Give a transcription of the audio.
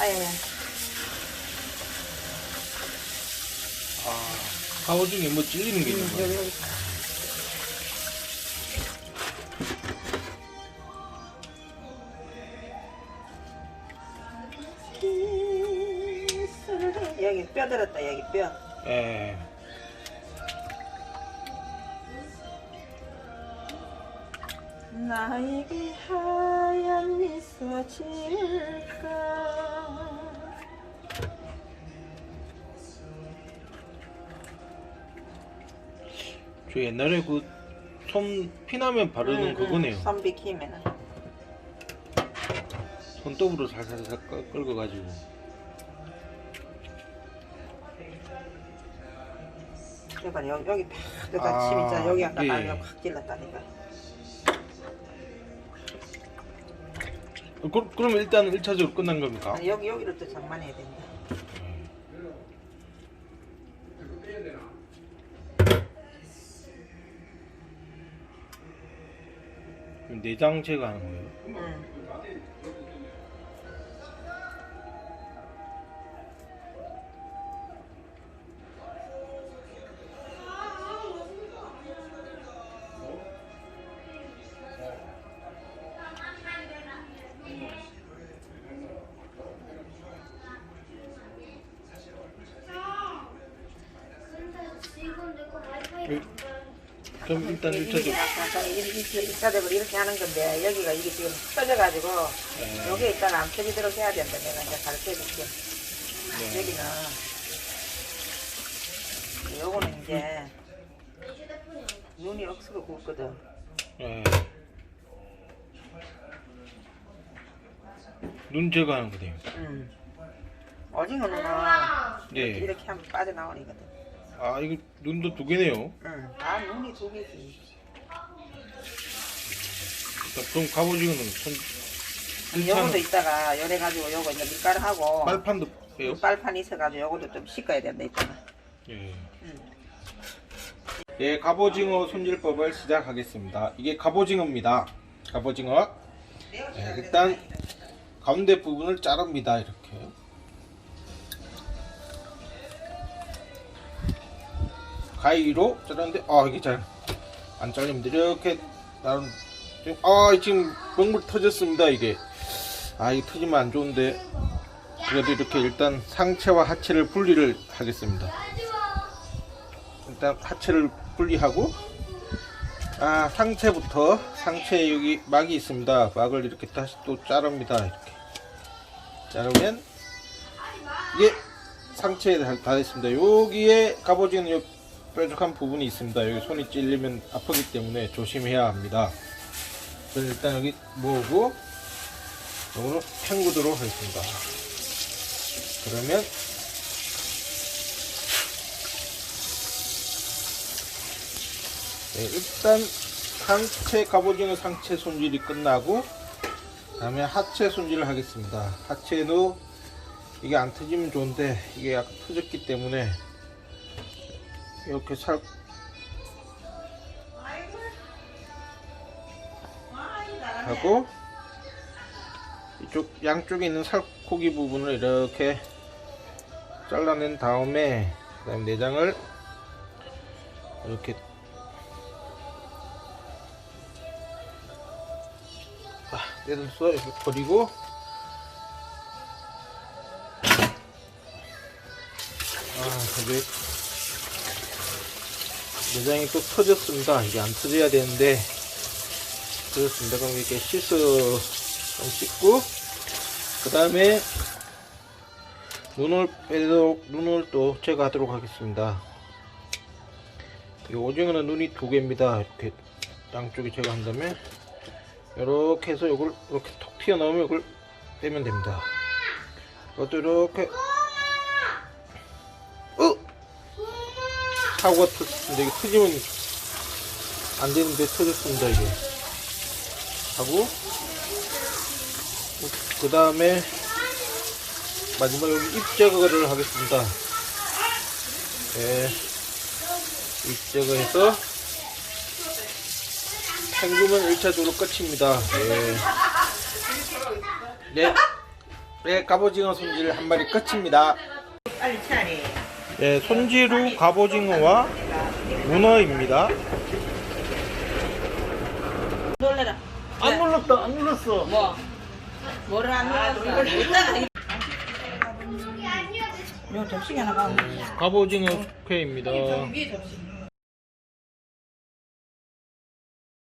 아야야. 아, 갑오징이 뭐 찔리는 게 있는 음, 거예요? 여기 여기. 여기 뼈 들었다 여기 뼈. 예. 나에게 하얀 미소 지을까 저 옛날에 그손 피나면 바르는 그거네요. 선비킴에는 손톱으로 살살살 끌- 끌어가지고. 여봐 여기 여기 팍 아, 침 있잖아 여기 아까 예. 나확 찔렀다니까 어, 그, 그럼 일단 1차적으로 끝난 겁니까? 아니, 여기 여기를 또 장만해야 된다 내장 제거하는 거예요. 응. 그, 그럼 일단 이게 1차적으로. 약간 이렇게 하는 건데 여기가 이게 지금 터져가지고 네. 여기에 있다가 안 터지도록 해야 된다 내가 이제 가르쳐 줄게 네. 여기는 요거는 이제 눈이 억수로 굵거든 예. 눈 제거하는 거네요. 음. 오징어는 네. 이렇게, 이렇게 하면 빠져나오니거든 아, 이거 눈도 두 개네요. 응. 아 눈이 두 개지 일단 그럼 갑오징어는 손, 요것도 일차는 있다가 요래 가지고 요거 이제 밀가루하고 빨판도 빼요? 빨판 있어가지고 요것도 좀 씻어야 된다 있잖아 예. 응. 예, 갑오징어 손질법을 시작하겠습니다. 이게 갑오징어입니다. 갑오징어. 예, 일단 가운데 부분을 자릅니다. 이렇게. 가위로 자르는데 아 이게 잘 안 잘립니다. 이렇게 나름 아 지금 먹물 터졌습니다. 이게 아 이게 터지면 안 좋은데 그래도 이렇게 일단 상체와 하체를 분리를 하겠습니다. 일단 하체를 분리하고 아 상체부터 상체 여기 막이 있습니다 막을 이렇게 다시 또 자릅니다 이렇게 자르면 이게 상체에 다, 다 됐습니다 여기에 갑오징어는 요 뾰족한 부분이 있습니다. 여기 손이 찔리면 아프기 때문에 조심해야 합니다. 그래서 일단 여기 모으고 요거는 헹구도록 하겠습니다. 그러면 네, 일단 상체 갑오징어 상체 손질이 끝나고 다음에 하체 손질을 하겠습니다. 하체도 이게 안 터지면 좋은데 이게 약간 터졌기 때문에 이렇게 살 하고 이쪽 양쪽에 있는 살코기 부분을 이렇게 잘라낸 다음에 그다음 내장을 이렇게 아, 떼서 이렇게 버리고 아 근데 내장이 또 터졌습니다. 이게 안 터져야 되는데 터졌습니다. 그럼 이렇게 씻어 좀 씻고 그 다음에 눈을 빼도록 눈을 또 제거하도록 하겠습니다. 이 오징어는 눈이 두 개입니다. 이렇게 양쪽에 제거한 다음에 이렇게 해서 이걸 이렇게 톡 튀어나오면 이걸 빼면 됩니다. 이것도 이렇게 사고가 터졌습니다. 이게 터지면 안 되는데 터졌습니다. 이게 하고 그 다음에 마지막 여기 입 제거를 하겠습니다. 네, 입 제거해서 헹구면 1차적으로 끝입니다. 네. 네. 네, 갑오징어 손질 한 마리 끝입니다. 빨리 차례. 네, 손질후 갑오징어와 문어입니다. 놀래라. 안 눌렀다, 안 눌렀어. 뭐? 뭐를 안 눌렀어? 이따가 이- 요 접시 하나 가. 갑오징어 숙회입니다. 위에 접시.